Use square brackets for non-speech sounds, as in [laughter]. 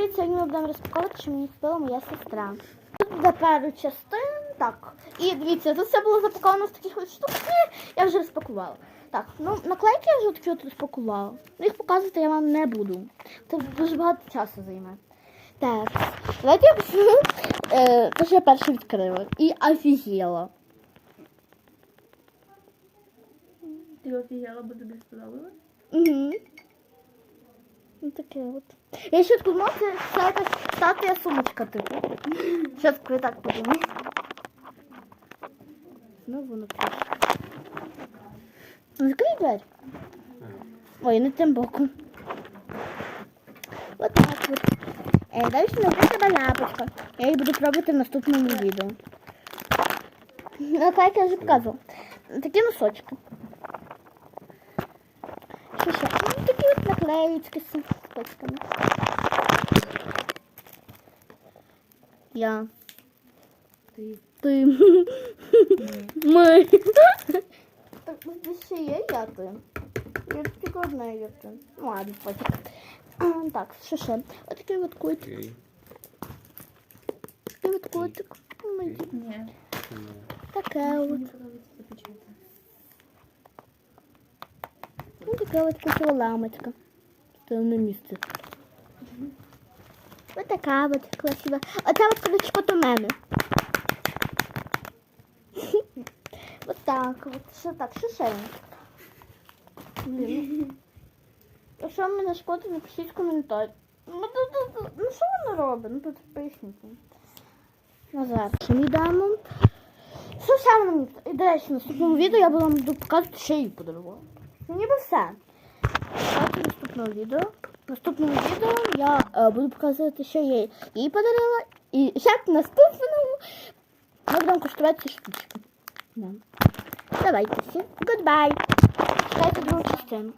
привіт! Сьогодні ми будемо розпаковувати, що мені купила моя сестра. Тут буде пару частин, так. І дивіться, тут все було запаковано з таких от штук. Я вже розпакувала. Так, ну наклейки я вже такі от розпакувала. Ну, Їх показувати я вам не буду. Це дуже багато часу займе. Так, давайте я почну. [laughs] Е, те, що я перше відкрила. І офігела. Ти офігела, бо тобі сподобалось? Угу. Ну таке от. Я ще думала, це, якась статуя сумочка, типу. Зараз коли так подумай. Знову на Ну, Закрий двері. Ой, не тим боком. Вот так вот. Е, далі знайде себе ляпочка. Я її буду пробувати в наступному відео. Ну, як я вже показувала. Такі носочки. такі от наклеїчки з цепочками. Я. Ти. Ти. Ми. Так, десь ще є я ти. Я тільки одна є ти. Ну, ладно, потім. А, Так, що ще? Отакий от котик. Окей. Такий от котик. Ой, Ні. Таке от. Мені подобається запечати. Ну, така от красива ламочка. На місце. Ось така от красива. Оце от колечко до мене. [laughs] Ось так от. Що так, що ще? Якщо вам мене шкода, напишіть коментар. Ну, тут- тут- тут- ну що воно робить? Ну тут поясніть. Назад. Що ми? Що ще воно мені? І, до речі, в наступному відео я буду вам показувати, що їй подарувала. Ну, ніби все. Давайте наступного відео. В наступному відео я е, буду показувати, що я їй подарила. І ще в наступному ми будемо куштувати штучки. Да. Давайте всі. Goodbye. Чекайте другу частину.